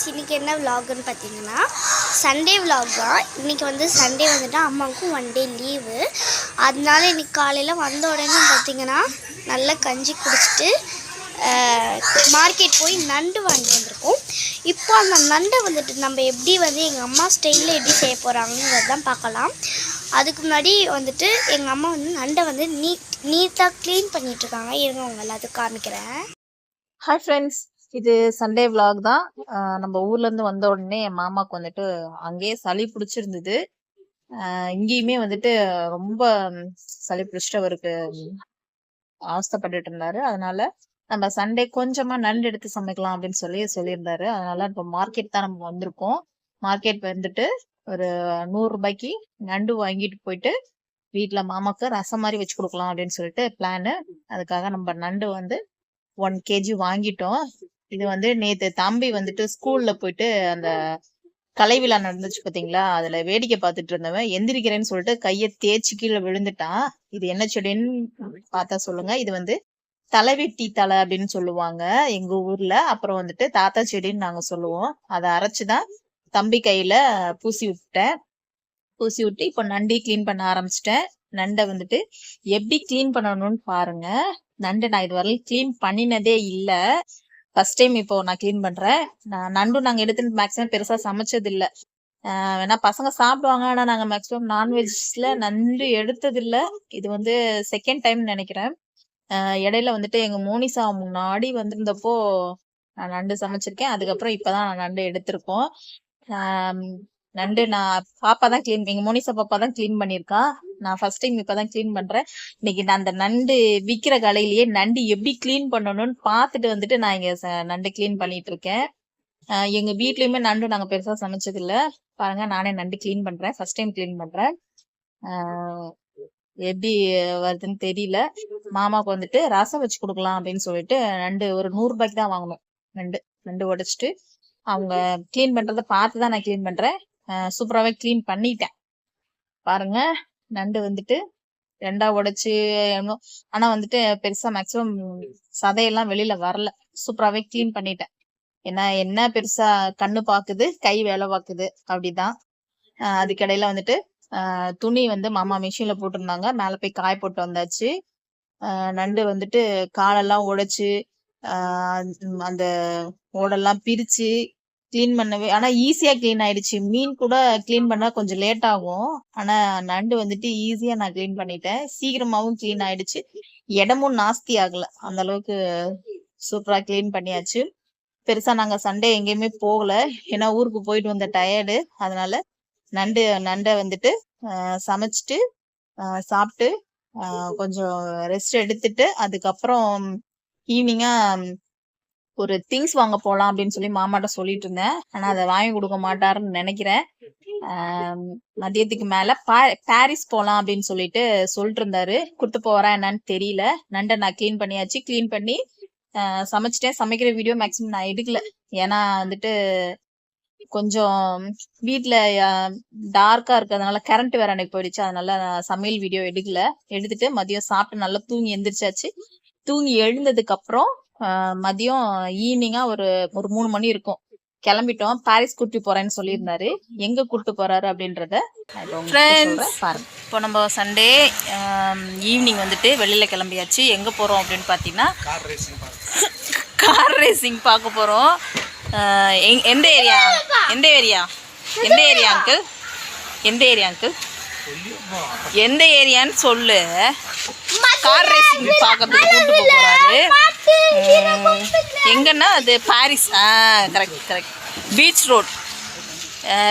Friends இன்றைக்கி என்ன விலாகுன்னு பார்த்தீங்கன்னா சண்டே விலாக் தான். இன்றைக்கி வந்து சண்டே வந்துட்டு அம்மாவுக்கும் ஒன் டே லீவு அதனால இன்றைக்கி காலையில் வந்த உடனே பார்த்தீங்கன்னா நல்லா கஞ்சி குடிச்சிட்டு மார்க்கெட் போய் நண்டு வாங்கி வந்திருக்கோம். இப்போ அந்த நண்டை வந்துட்டு நம்ம எப்படி வந்து எங்கள் அம்மா ஸ்டைலில் எப்படி செய்ய போகிறாங்கிறது தான் பார்க்கலாம். அதுக்கு முன்னாடி வந்துட்டு எங்கள் அம்மா வந்து நண்டை வந்து நீட் நீட்டாக க்ளீன் பண்ணிகிட்ருக்காங்க இருங்க உங்களை எல்லாத்துக்கும் காமிக்கிறேன். ஹாய் ஃப்ரெண்ட்ஸ் இது சண்டே vlog தான். நம்ம ஊர்ல இருந்து வந்த உடனே என் மாமாவுக்கு வந்துட்டு அங்கேயே சளி பிடிச்சிருந்தது. இங்கேயுமே வந்துட்டு ரொம்ப சளி பிடிச்சிட்டு அவருக்கு ம், இருந்தாரு. அதனால நம்ம சண்டே கொஞ்சமா நண்டு எடுத்து சமைக்கலாம் அப்படின்னு சொல்லி சொல்லியிருந்தாரு. அதனால இப்போ மார்க்கெட் தான் நம்ம வந்திருக்கோம். மார்க்கெட் வந்துட்டு ஒரு நூறு ரூபாய்க்கு நண்டு வாங்கிட்டு போயிட்டு வீட்டில் மாமாக்கு ரசம் மாதிரி வச்சு கொடுக்கலாம் அப்படின்னு சொல்லிட்டு பிளானு அதுக்காக நம்ம நண்டு வந்து ஒன் கேஜி வாங்கிட்டோம். இது வந்து நேத்து தம்பி வந்துட்டு ஸ்கூல்ல போயிட்டு அந்த கலை விழா நடந்துச்சு பாத்தீங்களா? அதுல வேடிக்கை பார்த்துட்டு இருந்தவன் எந்திரிக்கிறேன்னு சொல்லிட்டு கைய தேய்ச்சி கீழே விழுந்துட்டான். இது என்ன செடின்னு பார்த்தா சொல்லுங்க. இது வந்து தலைவெட்டி தலை அப்படின்னு சொல்லுவாங்க எங்க ஊர்ல. அப்புறம் வந்துட்டு தாத்தா செடின்னு நாங்க சொல்லுவோம். அதை அரைச்சுதான் தம்பி கையில பூசி விட்டேன் பூசி விட்டு இப்போ நண்டி க்ளீன் பண்ண ஆரம்பிச்சிட்டேன். நண்டை வந்துட்டு எப்படி க்ளீன் பண்ணணும்னு பாருங்க. நண்டை நான் இதுவரை கிளீன் பண்ணினதே இல்லை. ஃபர்ஸ்ட் டைம் இப்போ நான் க்ளீன் பண்றேன். நான் நண்டும் நாங்க எடுத்து மேக்ஸிமம் பெருசா சமைச்சது இல்ல வேணா பசங்க சாப்பிடுவாங்க. ஆனா நாங்க மேக்ஸிமம் நான்வெஜ்ல நண்டு எடுத்தது இல்ல இது வந்து செகண்ட் டைம் நினைக்கிறேன். இடையில வந்துட்டு எங்க மோனிசா முன்னாடி வந்திருந்தப்போ நான் நண்டு சமைச்சிருக்கேன். அதுக்கப்புறம் இப்பதான் நான் நண்டு எடுத்திருக்கோம். நண்டு நான் பாப்பா தான் க்ளீன் எங்க மோனிசா பாப்பா தான் க்ளீன் பண்ணிருக்கா நான் ஃபர்ஸ்ட் டைம் இப்பதான் க்ளீன் பண்றேன். இன்னைக்கு நான் அந்த நண்டு விக்கிற கலையிலேயே நண்டு எப்படி க்ளீன் பண்ணணும்னு பார்த்துட்டு வந்துட்டு நான் இங்க நண்டு க்ளீன் பண்ணிட்டு இருக்கேன். எங்க வீட்லயுமே நண்டு நாங்க பெருசா சமைச்சது இல்ல பாருங்க நானே நண்டு க்ளீன் பண்றேன். ஃபர்ஸ்ட் டைம் க்ளீன் பண்றேன். எப்படி வருதுன்னு தெரியல. மாமாவுக்கு வந்துட்டு ரசம் வச்சு கொடுக்கலாம் அப்படின்னு சொல்லிட்டு நண்டு ஒரு நூறு ரூபாய்க்கு தான் வாங்கணும். நண்டு நண்டு உடைச்சிட்டு அவங்க க்ளீன் பண்றத பார்த்து தான் நான் க்ளீன் பண்றேன். சூப்பராகவே கிளீன் க்ளீன் பண்ணிட்டேன். பாருங்க. நண்டு வந்துட்டு ரெண்டா உடைச்சு ஆனா வந்துட்டு பெருசா மேக்சிமம் சதையெல்லாம் வெளியில வரல. சூப்பராகவே க்ளீன் பண்ணிட்டேன். ஏன்னா என்ன பெருசா கண்ணு பாக்குது கை வேலை பாக்குது. அப்படிதான். அதுக்கடையில அதுக்கிடையில வந்துட்டு துணி வந்து மாமா மிஷின்ல போட்டிருந்தாங்க. மேல போய் காய போட்டு வந்தாச்சு. நண்டு வந்துட்டு காலெல்லாம் உடைச்சு அந்த ஓடெல்லாம் பிரிச்சு க்ளீன் பண்ணவே ஆனா ஈஸியா க்ளீன் ஆயிடுச்சு. மீன் கூட க்ளீன் பண்ணா கொஞ்சம் லேட் ஆகும். ஆனா நண்டு வந்துட்டு ஈஸியா நான் க்ளீன் பண்ணிட்டேன். சீக்கிரமாவும் க்ளீன் ஆயிடுச்சு. இடமும் நாஸ்தி ஆகல. அந்த அளவுக்கு சூப்பரா க்ளீன் பண்ணியாச்சு. பெருசா நாங்க சண்டே எங்கேயுமே போகல. ஏன்னா ஊருக்கு போயிட்டு வந்த டயர்டு அதனால நண்டு நண்டை வந்துட்டு சமைச்சிட்டு சாப்பிட்டு கொஞ்சம் ரெஸ்ட் எடுத்துட்டு அதுக்கப்புறம் ஈவினிங்கா ஒரு திங்ஸ் வாங்க போலாம் அப்படின்னு சொல்லி மாமாட்ட சொல்லிட்டு இருந்தேன் ஆனா அதை வாங்கி கொடுக்க மாட்டாருன்னு நினைக்கிறேன். மதியத்துக்கு மேல பாரிஸ் போலாம் அப்படின்னு சொல்லிட்டு சொல்லிட்டு இருந்தாரு கூட்டு போறா என்னன்னு தெரியல. நண்டை நான் கிளீன் பண்ணியாச்சு. க்ளீன் பண்ணி சமைச்சிட்டேன். சமைக்கிற வீடியோ மேக்ஸிமம் நான் எடுக்கல. ஏன்னா வந்துட்டு கொஞ்சம் வீட்டுல டார்க்கா இருக்கிறதுனால கரண்ட் வேற அன்னைக்கு போயிடுச்சு. அதனால நான் சமையல் வீடியோ எடுக்கல. எடுத்துட்டு மதியம் சாப்பிட்டு நல்லா தூங்கி எந்திரிச்சாச்சு. தூங்கி எழுந்ததுக்கு அப்புறம் மதியம் ஈவினிங்கா ஒரு ஒரு மூணு மணி இருக்கும். கிளம்பிட்டோம். பாரிஸ் கூட்டி போறேன்னு சொல்லியிருந்தாரு. எங்க கூட்டு போறாரு அப்படின்றத இப்ப நம்ம சண்டே ஈவினிங் வந்துட்டு வெளியில கிளம்பியாச்சு. எங்க போறோம் அப்படின்னு பாத்தீங்கன்னா கார் ரேசிங் பார்க்க போறோம். எந்த ஏரியா எந்த ஏரியா எந்த ஏரியா அங்கிள் எந்த ஏரியா அங்கிள் எந்த ஏரியான்னு சொல்லு. கார் ரேசிங் பார்க்கறதுக்கு கூட்டு போறாரு. எங்கன்னா அது பாரிஸ். ஆ correct correct beach road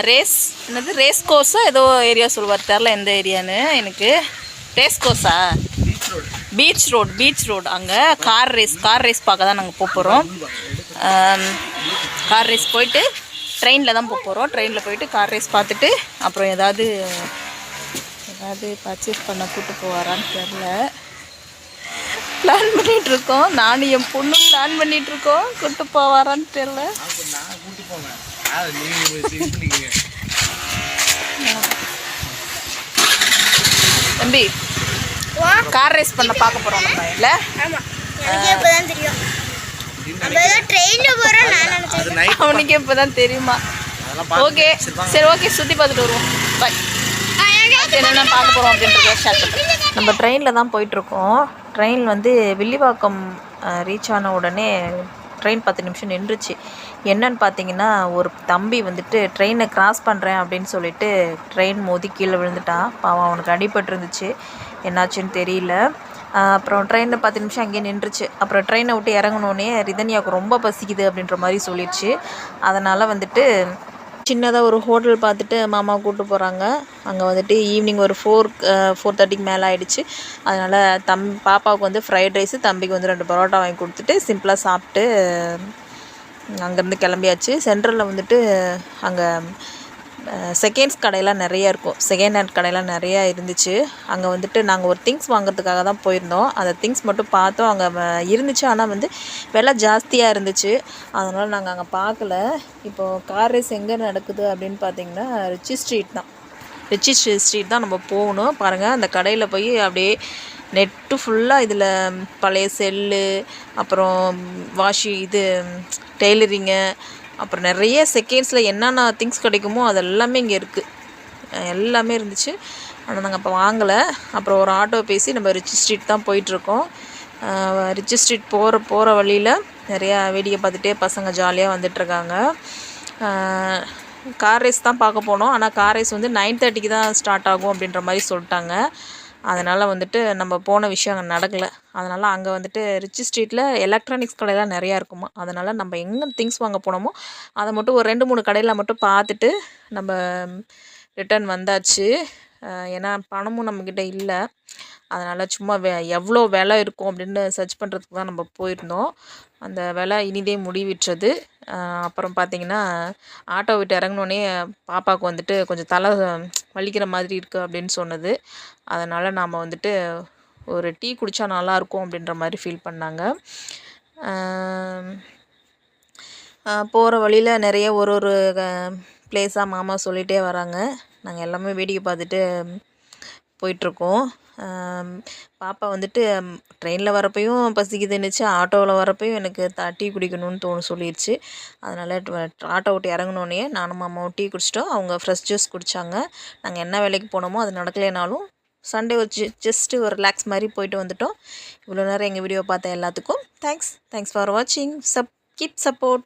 race என்னது ரேஸ் கோர்ஸா ஏதோ ஏரியா சொல்லுவார் தெரில எந்த ஏரியான்னு எனக்கு. ரேஸ் கோர்ஸா பீச் ரோட் பீச் ரோட் அங்கே கார் ரேஸ் கார் ரேஸ் பார்க்க தான் நாங்கள் போக போகிறோம் கார் ரேஸ் போயிட்டு ட்ரெயினில் தான் போக போகிறோம் ட்ரெயினில் போயிட்டு கார் ரேஸ் பார்த்துட்டு அப்புறம் ஏதாவது ஏதாவது பர்ச்சேஸ் பண்ண கூட்டு போவாரான்னு தெரில. பிளான் பண்ணிட்டு இருக்கோம் நானும் என் பொண்ணும் பிளான் பண்ணிட்டு இருக்கோம் கூட்டு போவாரான்னு தெரில தம்பி கார் ரேஸ் பண்ண பார்க்க போறோம் நம்ம இல்ல? அவனுக்கு இப்பதான் தெரியுமா? ஓகே சரி ஓகே சுற்றி பார்த்துட்டு வருவோம். பாய் என்னென்ன பார்க்க போகிறோம் அப்படின்றத ஷேர் பண்ணுறேன் நம்ம ட்ரெயினில் தான் போயிட்டுருக்கோம். ட்ரெயின் வந்து வில்லிவாக்கம் ரீச் ஆன உடனே ட்ரெயின் பத்து நிமிஷம் நின்றுச்சு. என்னன்னு பார்த்தீங்கன்னா ஒரு தம்பி வந்துட்டு ட்ரெயினை கிராஸ் பண்ணுறேன் அப்படின்னு சொல்லிட்டு ட்ரெயின் மோதி கீழே விழுந்துட்டான். பாவம் அவனுக்கு அடிபட்டுருந்துச்சு. என்னாச்சுன்னு தெரியல. அப்புறம் ட்ரெயினில் பத்து நிமிஷம் அங்கேயே நின்றுச்சு. அப்புறம் ட்ரெயினை விட்டு இறங்கினோடனே ரிதன்யாவுக்கு ரொம்ப பசிக்குது அப்படின்ற மாதிரி சொல்லிடுச்சு. அதனால் வந்துட்டு சின்னதாக ஒரு ஹோட்டல் பார்த்துட்டு மாமா கூப்பிட்டு போகிறாங்க அங்கே வந்துட்டு ஈவினிங் ஒரு ஃபோர் ஃபோர் தேர்ட்டிக்கு மேலே ஆகிடுச்சு அதனால் தம் பாப்பாவுக்கு வந்து ஃப்ரைட் ரைஸு தம்பிக்கு வந்து ரெண்டு பரோட்டா வாங்கி கொடுத்துட்டு சிம்பிளாக சாப்பிட்டு அங்கேருந்து கிளம்பியாச்சு. சென்ட்ரலில் வந்துட்டு அங்கே செகண்ட்ஸ் கடையெல்லாம் நிறையா இருக்கும். செகண்ட் ஹேண்ட் கடையெல்லாம் நிறையா இருந்துச்சு. அங்கே வந்துட்டு நாங்கள் ஒரு திங்ஸ் வாங்குறதுக்காக தான் போயிருந்தோம். அந்த திங்ஸ் மட்டும் பார்த்தோம். அங்கே இருந்துச்சு. ஆனால் வந்து விலை ஜாஸ்தியாக இருந்துச்சு. அதனால் நாங்கள் அங்கே பார்க்கல. இப்போது கார் ரேஸ் எங்கே நடக்குது அப்படின்னு பார்த்தீங்கன்னா ரிச்சி ஸ்ட்ரீட் தான். ரிச்சி ஸ்ட்ரீட் ஸ்ட்ரீட் தான் நம்ம போகணும். பாருங்கள் அந்த கடையில் போய் அப்படியே நெட்டு ஃபுல்லாக இதில் பழைய செல்லு அப்புறம் வாஷி இது டெய்லரிங்கு அப்புறம் நிறைய செகண்ட்ஸில் என்னென்ன திங்ஸ் கிடைக்குமோ அது எல்லாமே இங்கே இருக்குது எல்லாமே இருந்துச்சு. ஆனால் நாங்கள் அப்போ வாங்கலை. அப்புறம் ஒரு ஆட்டோ பேசி நம்ம ரிச் ஸ்ட்ரீட் தான் போயிட்டுருக்கோம் ரிச் ஸ்ட்ரீட் போகிற போகிற வழியில் நிறையா வேடிக்கை பார்த்துட்டே பசங்க ஜாலியாக வந்துட்டுருக்காங்க. கார் ரேஸ் தான் பார்க்க போனோம். ஆனால் கார் ரேஸ் வந்து நைன் தேர்ட்டிக்கு தான் ஸ்டார்ட் ஆகும் அப்படின்ற மாதிரி சொல்லிட்டாங்க. அதனால் வந்துட்டு நம்ம போன விஷயம் அங்கே நடக்கலை. அதனால் அங்கே வந்துட்டு ரிச்சி ஸ்ட்ரீட்டில் எலக்ட்ரானிக்ஸ் கடையெல்லாம் நிறையா இருக்குமா? அதனால் நம்ம எங்கே திங்ஸ் வாங்க போனோமோ அதை மட்டும் ஒரு ரெண்டு மூணு கடையில் மட்டும் பார்த்துட்டு நம்ம ரிட்டர்ன் வந்தாச்சு. ஏன்னா பணமும் நம்மக்கிட்ட இல்லை. அதனால் சும்மா வெ எவ்வளோ விலை இருக்கும் அப்படின்னு சர்ச் பண்ணுறதுக்கு தான் நம்ம போயிருந்தோம். அந்த விலை இனிதே முடிவிட்டது. அப்புறம் பார்த்தீங்கன்னா ஆட்டோ விட்டு இறங்கினோடனே பாப்பாவுக்கு வந்துட்டு கொஞ்சம் தலை வலிக்கிற மாதிரி இருக்குது அப்படின்னு சொன்னது. அதனால் நாம் வந்துட்டு ஒரு டீ குடித்தா நல்லாயிருக்கும் அப்படின்ற மாதிரி ஃபீல் பண்ணாங்க. போகிற வழியில் நிறைய ஒரு ஒரு ப்ளேஸாக மாமா சொல்லிகிட்டே வராங்க. நாங்கள் எல்லாமே வேடிக்கை பார்த்துட்டு போயிட்டுருக்கோம் பாப்பா வந்துட்டு ட்ரெயினில் வரப்பையும் பசிக்குதுன்னுச்சு ஆட்டோவில் வரப்பையும் எனக்கு த டீ குடிக்கணும்னு தோணு சொல்லிடுச்சு அதனால் ஆட்டோ விட்டு இறங்கினோடனே நானும் மாமாவும் டீ குடிச்சிட்டோம். அவங்க ஃப்ரெஷ் ஜூஸ் குடித்தாங்க நாங்கள் என்ன வேலைக்கு போனோமோ அது நடக்கலைனாலும் சண்டே ஒரு ஜி ஜஸ்ட்டு ஒரு ரிலாக்ஸ் மாதிரி போயிட்டு வந்துட்டோம். இவ்வளோ நேரம் எங்கள் வீடியோ பார்த்த எல்லாத்துக்கும் தேங்க்ஸ் தேங்க்ஸ் ஃபார் வாட்சிங் சப் கீப் சப்போர்ட்